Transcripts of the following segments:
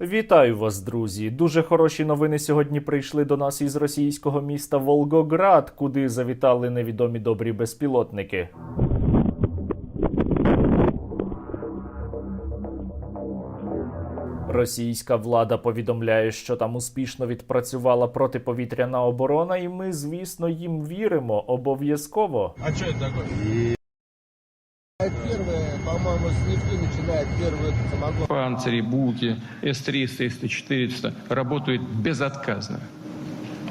Вітаю вас, друзі! Дуже хороші новини сьогодні прийшли до нас із російського міста Волгоград, куди завітали невідомі добрі безпілотники. Російська влада повідомляє, що там успішно відпрацювала протиповітряна оборона, і ми, звісно, їм віримо обов'язково. А что это такое? Первое, по-моему, с нефти начинает первый этот самогон. Панцири, Буки, С-300, С-400 работают безотказно.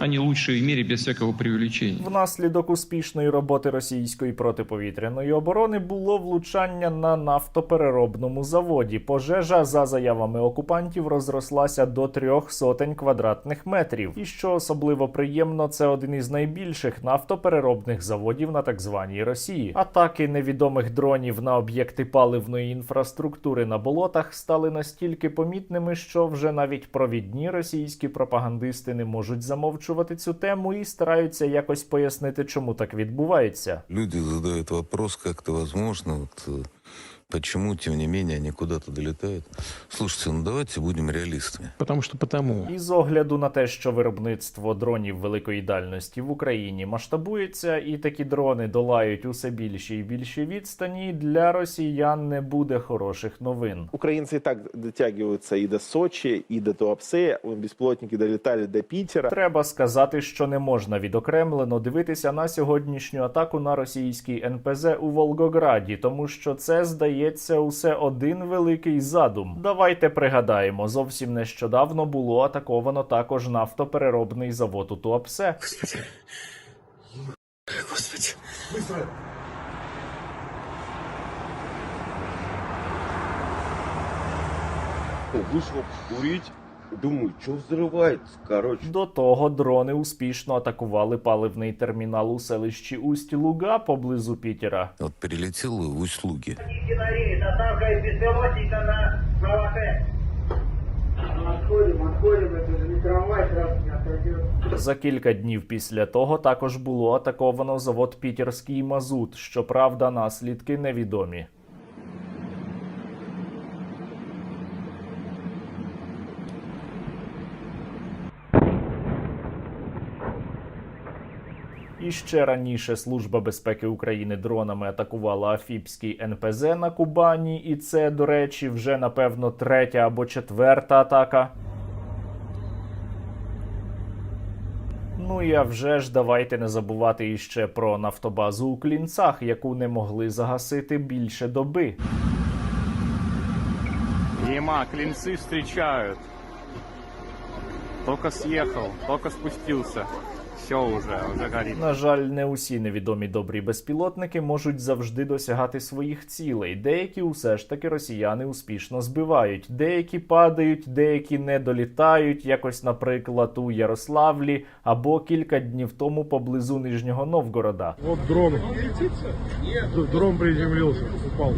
Они лучшие в мире без всякого преувеличения. Внаслідок успішної роботи російської протиповітряної оборони було влучання на нафтопереробному заводі. Пожежа, за заявами окупантів, розрослася до трьох сотень квадратних метрів. І що особливо приємно, це один із найбільших нафтопереробних заводів на так званій Росії. Атаки невідомих дронів на об'єкти паливної інфраструктури на болотах стали настільки помітними, що вже навіть провідні російські пропагандисти не можуть замовчувати цю тему і стараються якось пояснити, чому так відбувається. Люди задають вопрос, як це можливо. Почему, тем не менее, они куда-то долетают. Слушайте, ну давайте будем реалистами. Потому что потому. І з огляду на те, що виробництво дронів великої дальності в Україні масштабується, і такі дрони долають усе більші і більші відстані, для росіян не буде хороших новин. Украинцы и так дотягиваются и до Сочи, и до Туапсе. Вон Беспилотники долетали до Питера. Треба сказати, що не можна відокремлено дивитися на сьогоднішню атаку на російський НПЗ у Волгограді, тому що це здається усе один великий задум. Давайте пригадаємо, зовсім нещодавно було атаковано також нафтопереробний завод у Туапсе. Вышел курить, думаю, что взрывается, короче. До того дрони успішно атакували паливний термінал у селищі Усть-Луга поблизу Пітера. Вот перелетел в на не трамвай не отойдет. За кілька днів після того також було атаковано завод Пітерський мазут. Щоправда, наслідки невідомі. І ще раніше Служба безпеки України дронами атакувала Афіпський НПЗ на Кубані, і це, до речі, вже напевно третя або четверта атака. Ну і а вже ж давайте не забувати іще про нафтобазу у Клінцах, яку не могли загасити більше доби. Ема, клинцы встречают. Только съехал, только спустился. Все уже, уже горит. На жаль, не усі невідомі добрі безпілотники можуть завжди досягати своїх цілей. Деякі усе ж таки росіяни успішно збивають, деякі падають, деякі не долітають, якось, наприклад, у Ярославлі або кілька днів тому поблизу Нижнього Новгорода. Вот дрон. Дрон приземлился, упал.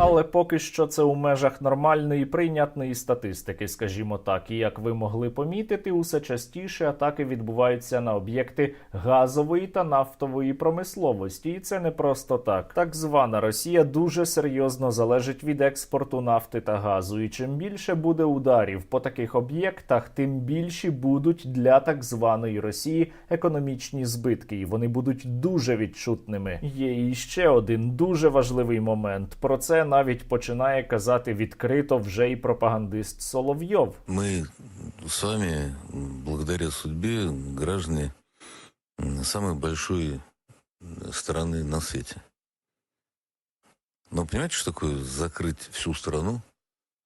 Але поки що це у межах нормальної прийнятної статистики, скажімо так. І як ви могли помітити, усе частіше атаки відбуваються на об'єкти газової та нафтової промисловості, і це не просто так. Так звана Росія дуже серйозно залежить від експорту нафти та газу. І чим більше буде ударів по таких об'єктах, тим більші будуть для так званої Росії економічні збитки, і вони будуть дуже відчутними. Є і ще один дуже важливий момент. Про це навіть починає казати відкрито вже і пропагандист Соловйов. Мы с вами, м, благодаря судьбе, граждане м, самой большой м, страны на свете. Но понимаете, что такое закрыть всю страну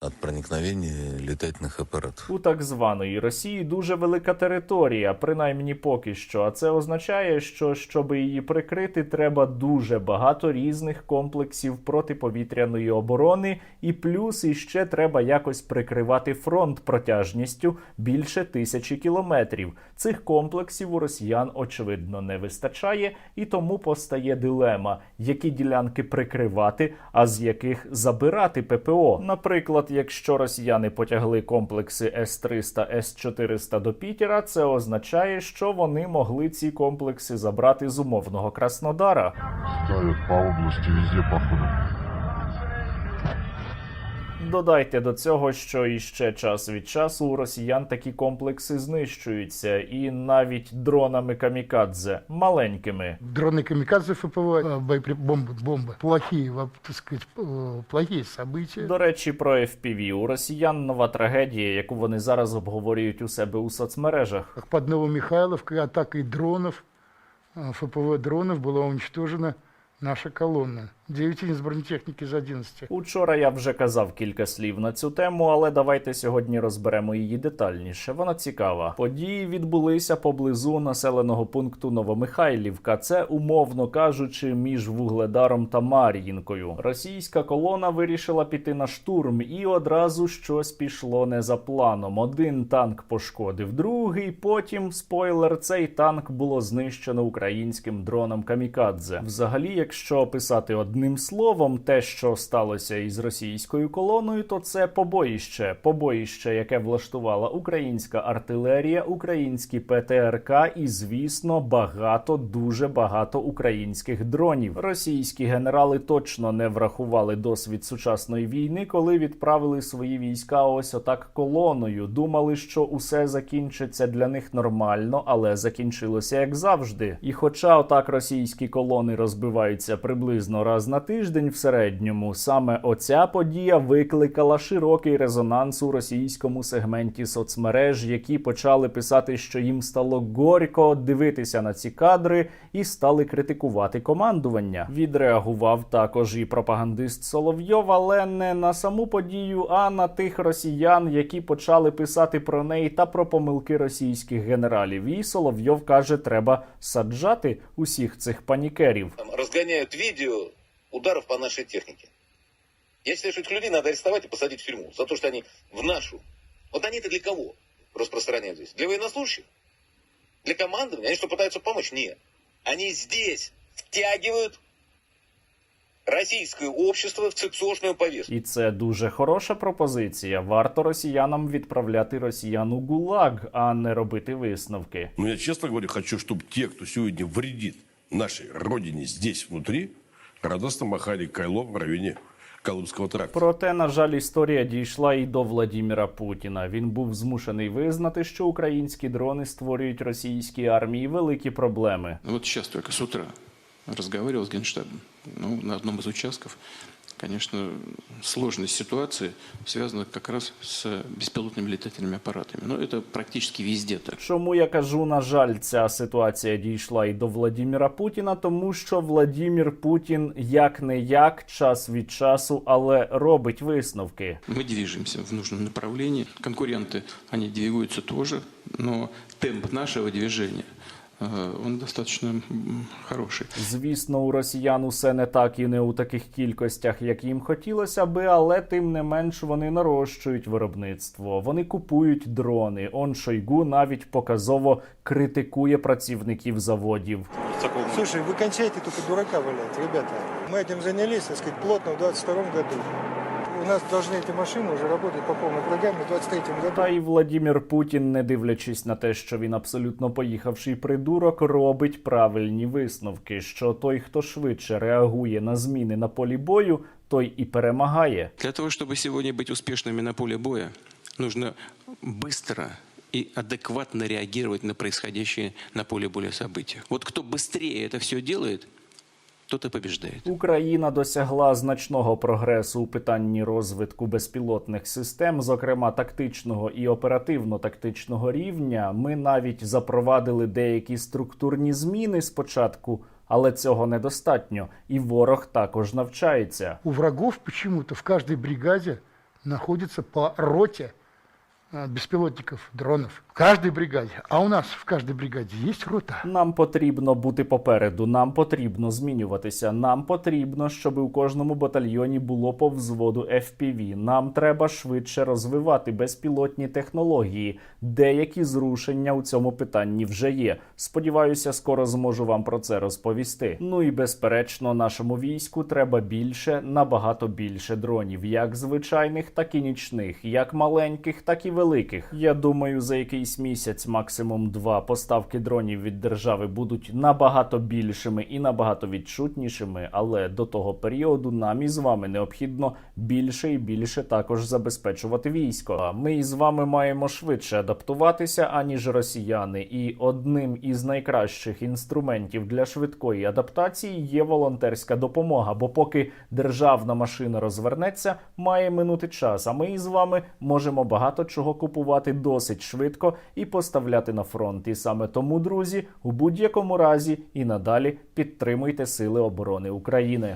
от проникновения летательных аппаратов? У так званої Росії дуже велика територія, принаймні поки що. А це означає, що щоб її прикрити, треба дуже багато різних комплексів протиповітряної оборони, і плюс іще треба якось прикривати фронт протяжністю більше тисячі кілометрів. Цих комплексів у росіян очевидно не вистачає, і тому постає дилема, які ділянки прикривати, а з яких забирати ППО. Наприклад, якщо росіяни потягли комплекси С-300, С-400 до Пітера, це означає, що вони могли ці комплекси забрати з умовного Краснодара. Ставят по області везде, походу. Додайте до цього, що іще час від часу у росіян такі комплекси знищуються, і навіть дронами камікадзе маленькими. Дроны камикадзе ФПВ, э, боепри- бомбы, бомбы. Плохие, во- так сказать, э, плохие события. До речі, про FPV. у росіян нова трагедія, яку вони зараз обговорюють у себе у соцмережах. Как под Новомихайловкой атакой дронов, э, ФПВ дронов была уничтожена наша колонна. 9 единиц бронетехники из 11. Учора я вже казав кілька слів на цю тему, але давайте сьогодні розберемо її детальніше. Вона цікава. Події відбулися поблизу населеного пункту Новомихайлівка. Це умовно кажучи, між Вугледаром та Мар'їнкою. Російська колона вирішила піти на штурм, і одразу щось пішло не за планом. Один танк пошкодив другий. Потім спойлер, цей танк було знищено українським дроном Камікадзе. Взагалі, якщо описати одним словом те, що сталося із російською колоною, то це побоїще. Побоїще, яке влаштувала українська артилерія, українські ПТРК і, звісно, багато, дуже багато українських дронів. Російські генерали точно не врахували досвід сучасної війни, коли відправили свої війська ось отак колоною. Думали, що усе закінчиться для них нормально, але закінчилося як завжди. І хоча отак російські колони розбиваються приблизно раз на тиждень в середньому, саме оця подія викликала широкий резонанс у російському сегменті соцмереж, які почали писати, що їм стало горько дивитися на ці кадри і стали критикувати командування. Відреагував також і пропагандист Соловйов, але не на саму подію, а на тих росіян, які почали писати про неї та про помилки російських генералів. І Соловйов каже, треба саджати усіх цих панікерів. там, разгоняют видео ударов по нашей технике. Я считаю, что этих людей надо арестовать и посадить в тюрьму за то, что они в нашу. Вот они-то для кого распространяют здесь? Для военнослужащих? Для командования? Они что, пытаются помочь? Нет. Они здесь втягивают российское общество в сексуальную повестку. І це дуже хороша пропозиція. Варто росіянам відправляти росіян у ГУЛАГ, а не робити висновки. Но я, честно говоря, хочу, чтобы те, кто сегодня вредит нашей родине здесь, внутри, радостно махали кайлом в районі Колымского тракту. Проте, на жаль, історія дійшла і до Владіміра Путіна. Він був змушений визнати, що українські дрони створюють російській армії великі проблеми. От зараз тільки з с утра розмовляв з Генштабом. Ну, на одному з участков, конечно, сложность ситуации связана как раз с беспилотными летательными аппаратами. Но это практически везде так. Чому я кажу, на жаль, ця ситуація дійшла і до Владіміра Путіна, тому що Владімір Путін як не як час від часу, але робить висновки. Мы движемся в нужном направлении. Конкуренты, они двигаются тоже, но темп нашего движения, э, он достаточно м, хороший. Звісно, у росіян усе не так і не у таких кількостях, як їм хотілося би, але тим не менш вони нарощують виробництво. Вони купують дрони. Он Шойгу навіть показово критикує працівників заводів. Слушай, вы кончайте только дурака валять, ребята. Мы этим занялись, так сказать, плотно в 22 году. У нас должны эти машины уже работать по полной программе в 23 году. Та й Владімір Путін, не дивлячись на те, що він абсолютно поїхавший придурок, робить правильні висновки. Що той, хто швидше реагує на зміни на полі бою, той і перемагає. Для того, чтобы сегодня быть успешными на поле боя, нужно быстро и адекватно реагировать на происходящие на поле боя события. Вот кто быстрее это все делает, тот и побеждает. Україна досягла значного прогресу у питанні розвитку безпілотних систем, зокрема тактичного і оперативно-тактичного рівня. Ми навіть запровадили деякі структурні зміни спочатку, але цього недостатньо, і ворог також навчається. У врагов почему-то в каждой бригаде находится по роте э, беспилотников, дронов. В бригаде. А у нас в каждой бригаде есть рота. Нам потрібно бути попереду, нам потрібно змінюватися. Нам потрібно, щоб у кожному батальйоні було по взводу FPV. Нам треба швидше розвивати безпілотні технології. Деякі зрушення у цьому питанні вже є. Сподіваюся, скоро зможу вам про це розповісти. Ну і безперечно, нашому війську треба більше, набагато більше дронів, як звичайних, так і нічних, як маленьких, так і великих. Я думаю, за якийсь якийсь місяць, максимум два, поставки дронів від держави будуть набагато більшими і набагато відчутнішими. Але до того періоду нам із вами необхідно більше і більше також забезпечувати військо. Ми із вами маємо швидше адаптуватися аніж росіяни. І одним із найкращих інструментів для швидкої адаптації є волонтерська допомога. Бо поки державна машина розвернеться, має минути час. А ми із вами можемо багато чого купувати досить швидко і поставляти на фронт. І саме тому, друзі, у будь-якому разі і надалі підтримуйте сили оборони України.